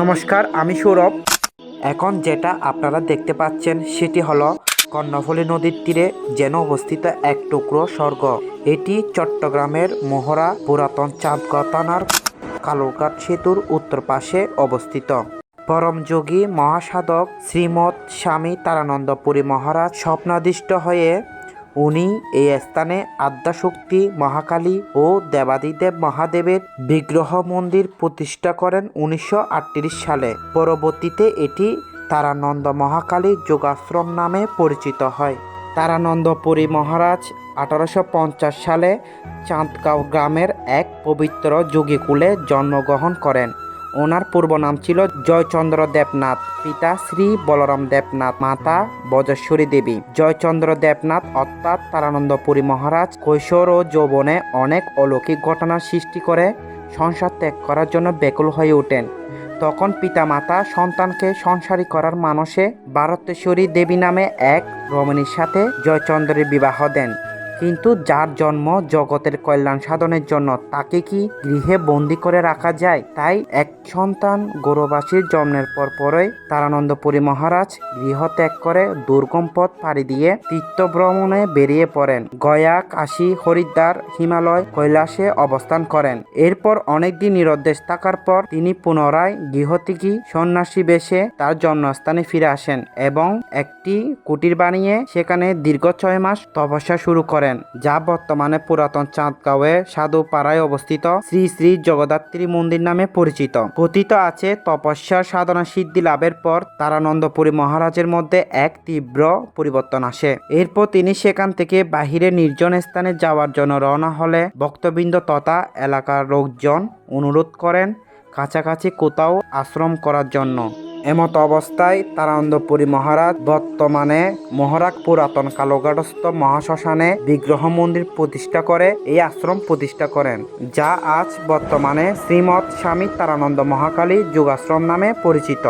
নমস্কার, আমি সৌরভ। এখন যেটা আপনারা দেখতে পাচ্ছেন, সেটি হলো কর্ণফুলী নদীর তীরে যেন অবস্থিত এক টুকরো স্বর্গ। এটি চট্টগ্রামের মোহরা পুরাতন চাঁদগাঁ থানার কালুরঘাট সেতুর উত্তর পাশে অবস্থিত। পরমযোগী মহাসাধক শ্রীমৎ স্বামী তারানন্দপুরী মহারাজ স্বপ্নাদিষ্ট হয়ে উনি এই স্থানে আদ্যাশক্তি, মহাকালী ও দেবাদিদেব মহাদেবের বিগ্রহ মন্দির প্রতিষ্ঠা করেন উনিশশো আটত্রিশ সালে। পরবর্তীতে এটি তারানন্দ মহাকালী যোগাশ্রম নামে পরিচিত হয়। তারানন্দপুরী মহারাজ আঠারোশো পঞ্চাশ সালে চাঁদগাঁও গ্রামের এক পবিত্র যোগীকুলে জন্মগ্রহণ করেন। ওনার পূর্ব নাম ছিল জয়চন্দ্র দেবনাথ, পিতা শ্রী বলরাম দেবনাথ, মাতা বজেশ্বরী দেবী। জয়চন্দ্র দেবনাথ অর্থাৎ তারানন্দপুরী মহারাজ কৈশোর ও যৌবনে অনেক অলৌকিক ঘটনার সৃষ্টি করে, সংসার ত্যাগ করার জন্য ব্যাকুল হয়ে ওঠেন। তখন পিতামাতা সন্তানকে সংসারী করার মানসে ভারতেশ্বরী দেবী নামে এক রমণীর সাথে জয়চন্দ্রের বিবাহ দেন। কিন্তু যার জন্ম জগতের কল্যাণ সাধনের জন্য তাকে কি গৃহে বন্দি করে রাখা যায়? তাই এক সন্তান গৌরবাসীর জন্মের পর পরই তারানন্দপুরী মহারাজ গৃহ ত্যাগ করে দুর্গম পথ পাড়ি দিয়ে তীর্থ ভ্রমণে বেরিয়ে পড়েন। গয়া, কাশী, হরিদ্বার, হিমালয়, কৈলাসে অবস্থান করেন। এরপর অনেকদিন নিরুদ্দেশ থাকার পর তিনি পুনরায় গৃহ থেকে সন্ন্যাসী বেশে তার জন্মস্থানে ফিরে আসেন এবং একটি কুটির বানিয়ে সেখানে দীর্ঘ ছয় মাস তপস্যা শুরু করেন। যা বর্তমানে পুরাতন চাঁদগাঁওয়ে সাধু পাড়ায় অবস্থিত শ্রী শ্রী জগদ্ধাত্রী মন্দির নামে পরিচিত। কথিত আছে, তপস্যার সাধনা সিদ্ধি লাভের পর তারানন্দপুরী মহারাজের মধ্যে এক তীব্র পরিবর্তন আসে। এরপর তিনি সেখান থেকে বাহিরে নির্জন স্থানে যাওয়ার জন্য রওনা হলে ভক্তবৃন্দ তথা এলাকার লোকজন অনুরোধ করেন কাছাকাছি কোথাও আশ্রম করার জন্য। এমত অবস্থায় তারানন্দপুরী মহারাজ বর্তমানে মহারাগ পুরাতন কালোঘাটস্থ মহাশ্মশানে বিগ্রহ মন্দির প্রতিষ্ঠা করে, এই আশ্রম প্রতিষ্ঠা করেন, যা আজ বর্তমানে শ্রীমৎ স্বামী তারানন্দ মহাকালী যোগাশ্রম নামে পরিচিত।